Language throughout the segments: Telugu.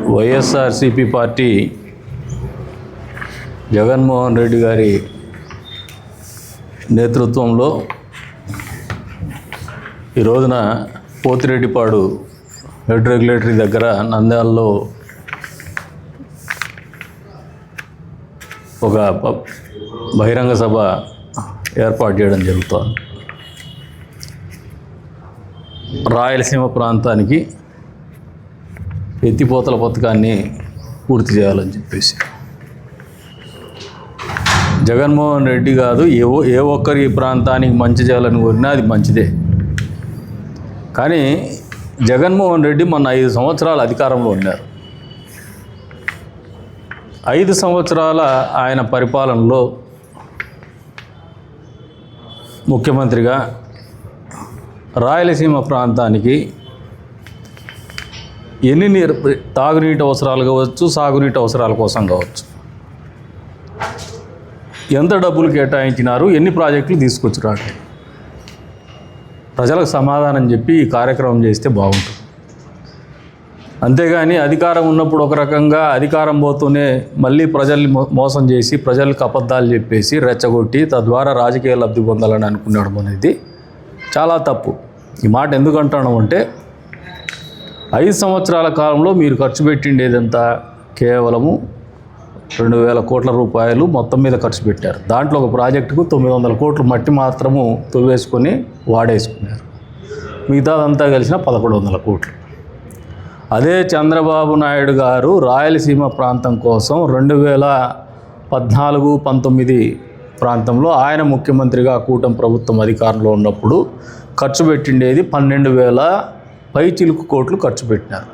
వైఎస్ఆర్సిపి పార్టీ జగన్మోహన్ రెడ్డి గారి నేతృత్వంలో ఈ రోజున పోతిరెడ్డిపాడు హెడ్ రెగ్యులేటరీ దగ్గర నంద్యాలలో ఒక బహిరంగ సభ ఏర్పాటు చేయడం జరుగుతోంది. రాయలసీమ ప్రాంతానికి ఎత్తిపోతల పథకాన్ని పూర్తి చేయాలని చెప్పేసి. జగన్మోహన్ రెడ్డి కాదు ఏ ఏ ఒక్కరి ఈ ప్రాంతానికి మంచి చేయాలని కోరినా అది మంచిదే. కానీ జగన్మోహన్ రెడ్డి మొన్న ఐదు సంవత్సరాలు అధికారంలో ఉన్నారు. ఐదు సంవత్సరాల ఆయన పరిపాలనలో ముఖ్యమంత్రిగా రాయలసీమ ప్రాంతానికి ఎన్ని నీరు తాగునీటి అవసరాలు కావచ్చు సాగునీటి అవసరాల కోసం కావచ్చు. ఎంత డబ్బులు కేటాయించినారు ఎన్ని ప్రాజెక్టులు తీసుకొచ్చినారు ప్రజలకు సమాధానం చెప్పి ఈ కార్యక్రమం చేస్తే బాగుంటుంది. అంతేగాని అధికారం ఉన్నప్పుడు ఒక రకంగా అధికారం పోతూనే మళ్ళీ ప్రజల్ని మో- మోసం చేసి ప్రజలకు అబద్ధాలు చెప్పేసి రెచ్చగొట్టి తద్వారా రాజకీయ లబ్ధి పొందాలని అనుకునడం అనేది చాలా తప్పు. ఈ మాట ఎందుకు అంటే ఐదు సంవత్సరాల కాలంలో మీరు ఖర్చు పెట్టిండేదంతా కేవలము రెండు వేల కోట్ల రూపాయలు మొత్తం మీద ఖర్చు పెట్టారు. దాంట్లో ఒక ప్రాజెక్టుకు తొమ్మిది వందల కోట్లు మట్టి మాత్రము తొవ్వేసుకొని వాడేసుకున్నారు. మిగతాదంతా కలిసిన పదకొండు వందల కోట్లు. అదే చంద్రబాబు నాయుడు గారు రాయలసీమ ప్రాంతం కోసం రెండు వేల పద్నాలుగు పంతొమ్మిది ప్రాంతంలో ఆయన ముఖ్యమంత్రిగా కూటమి ప్రభుత్వం అధికారంలో ఉన్నప్పుడు ఖర్చు పెట్టిండేది పన్నెండు వేల పై చిలుకు కోట్లు ఖర్చు పెట్టినారు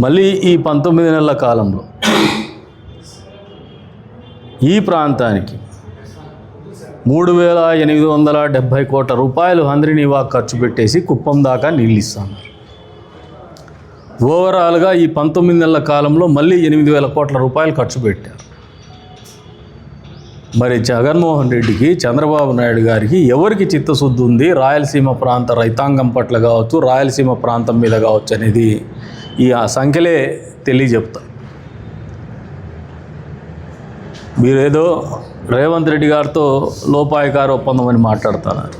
మళ్ళీ ఈ పంతొమ్మిది నెలల కాలంలో ఈ ప్రాంతానికి మూడు వేల ఎనిమిది వందల డెబ్భై కోట్ల రూపాయలు హంద్రినీవా ఖర్చు పెట్టేసి కుప్పం దాకా నీళ్ళు ఇస్తున్నారు ఓవరాల్గా ఈ పంతొమ్మిది నెలల కాలంలో మళ్ళీ ఎనిమిది వేల కోట్ల రూపాయలు ఖర్చు పెట్టారు. మరి జగన్మోహన్ రెడ్డికి చంద్రబాబు నాయుడు గారికి ఎవరికి చిత్తశుద్ధి ఉంది? రాయలసీమ ప్రాంత రైతాంగం పట్ల కావచ్చు రాయలసీమ ప్రాంతం మీద కావచ్చు అనేది ఈ ఆ సంఖ్యలే తెలియజెప్తా మీరేదో రేవంత్ రెడ్డి గారితో లోపాయకార ఒప్పందం అని మాట్లాడుతున్నారు.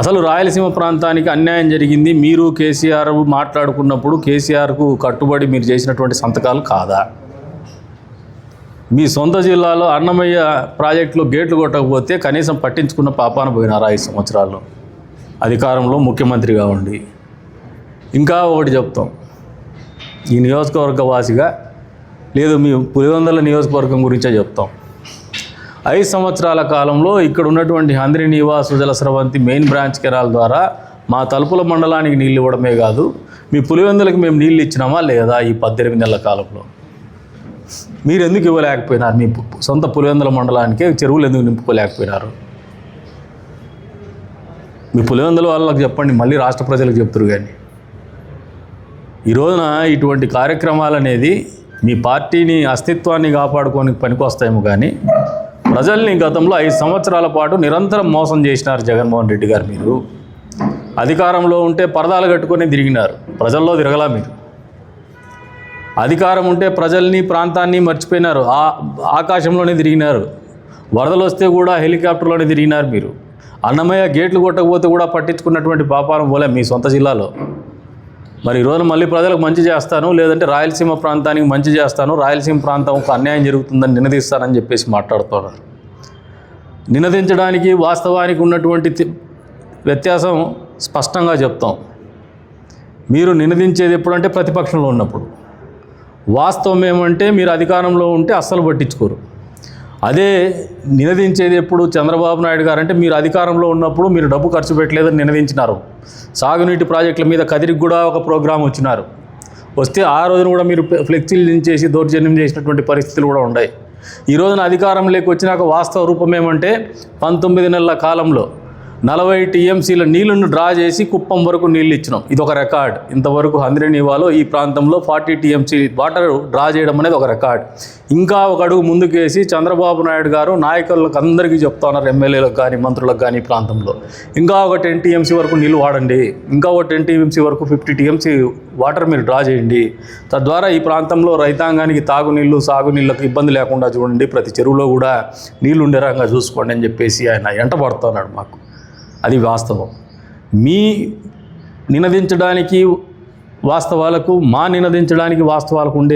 అసలు రాయలసీమ ప్రాంతానికి అన్యాయం జరిగింది. మీరు కేసీఆర్ మాట్లాడుకున్నప్పుడు కేసీఆర్కు కట్టుబడి మీరు చేసినటువంటి సంతకాలు కాదా? మీ సొంత జిల్లాలో అన్నమయ్య ప్రాజెక్టులో గేట్లు కొట్టకపోతే కనీసం పట్టించుకున్న పాపాన పోయినారు ఐదు సంవత్సరాలు అధికారంలో ముఖ్యమంత్రిగా ఉండి. ఇంకా ఒకటి చెప్తాం. ఈ నియోజకవర్గ వాసిగా లేదు మీ పులివందల నియోజకవర్గం గురించే చెప్తాం. ఐదు సంవత్సరాల కాలంలో ఇక్కడ ఉన్నటువంటి Handri Nivas Sujala Sravanthi main branch canal ద్వారా మా తలుపుల మండలానికి నీళ్ళు ఇవ్వడమే కాదు మీ పులివెందులకు మేము నీళ్ళు ఇచ్చినామా లేదా ఈ పద్దెనిమిది నెలల కాలంలో? మీరు ఎందుకు ఇవ్వలేకపోయినారు? మీ సొంత పులివెందుల మండలానికి చెరువులు ఎందుకు నింపుకోలేకపోయినారు? మీ పులివెందుల వాళ్ళకి చెప్పండి మళ్ళీ రాష్ట్ర ప్రజలకు చెప్తురు కానీ. ఈ రోజున ఇటువంటి కార్యక్రమాలు అనేది మీ పార్టీని అస్తిత్వాన్ని కాపాడుకోనికి పనికొస్తాయేమో కానీ ప్రజల్ని గతంలో ఐదు సంవత్సరాల పాటు నిరంతరం మోసం చేసినారు జగన్మోహన్ రెడ్డి గారు మీరు. అధికారంలో ఉంటే పరదాలు కట్టుకొని తిరిగినారు. ప్రజల్లో తిరగలా మీరు. అధికారం ఉంటే ప్రజల్ని ప్రాంతాన్ని మర్చిపోయినారు. ఆ ఆకాశంలోనే తిరిగినారు. వరదలు వస్తే కూడా హెలికాప్టర్లోనే తిరిగినారు మీరు. అన్నమయ్య గేట్లు కొట్టకపోతే కూడా పట్టించుకున్నటువంటి పాపారం పోలే మీ సొంత జిల్లాలో. మరి ఈరోజు మళ్ళీ ప్రజలకు మంచి చేస్తాను లేదంటే రాయలసీమ ప్రాంతానికి మంచి చేస్తాను రాయలసీమ ప్రాంతం ఒక అన్యాయం జరుగుతుందని నినదీస్తానని చెప్పేసి మాట్లాడుతున్నారు. నినదించడానికి వాస్తవానికి ఉన్నటువంటి వ్యత్యాసం స్పష్టంగా చెప్తాం. మీరు నినదించేది ఎప్పుడంటే ప్రతిపక్షంలో ఉన్నప్పుడు. వాస్తవం ఏమంటే మీరు అధికారంలో ఉంటే అస్సలు పట్టించుకోరు. అదే నినదించేది ఎప్పుడు చంద్రబాబు నాయుడు గారు అంటే మీరు అధికారంలో ఉన్నప్పుడు మీరు డబ్బు ఖర్చు పెట్టలేదని నినదించినారు. సాగునీటి ప్రాజెక్టుల మీద కదిరికి కూడా ఒక ప్రోగ్రాం వచ్చినారు. వస్తే ఆ రోజున కూడా మీరు ఫ్లెక్సీలు చేసి దౌర్జన్యం చేసినటువంటి పరిస్థితులు కూడా ఉన్నాయి. ఈ రోజున అధికారంలోకి వచ్చినాక వాస్తవ రూపం ఏమంటే పంతొమ్మిది నెలల కాలంలో నలభై టీఎంసీల నీళ్ళను డ్రా చేసి కుప్పం వరకు నీళ్ళు ఇచ్చినాం ఇది ఒక రికార్డ్. ఇంతవరకు హంద్రేనివాలో ఈ ప్రాంతంలో ఫార్టీ టీఎంసీ వాటర్ డ్రా చేయడం అనేది ఒక రికార్డ్. ఇంకా ఒక అడుగు ముందుకేసి చంద్రబాబు నాయుడు గారు నాయకులకు అందరికీ చెప్తా ఉన్నారు ఎమ్మెల్యేలకు కానీ మంత్రులకు కానీ ఈ ప్రాంతంలో. ఇంకా ఒక టెన్ టీఎంసీ వరకు నీళ్ళు వాడండి. ఇంకా ఒక టెన్ టీఎంసీ వరకు ఫిఫ్టీ టీఎంసీ వాటర్ మీరు డ్రా చేయండి. తద్వారా ఈ ప్రాంతంలో రైతాంగానికి తాగునీళ్ళు సాగునీళ్ళకు ఇబ్బంది లేకుండా చూడండి. ప్రతి చెరువులో కూడా నీళ్ళు ఉండే రకంగా చూసుకోండి అని చెప్పేసి ఆయన ఎంట పడుతున్నాడు మాకు. అది వాస్తవం. మీ నినదించడానికి వాస్తవాలకు మా నినదించడానికి వాస్తవాలకు ఉండే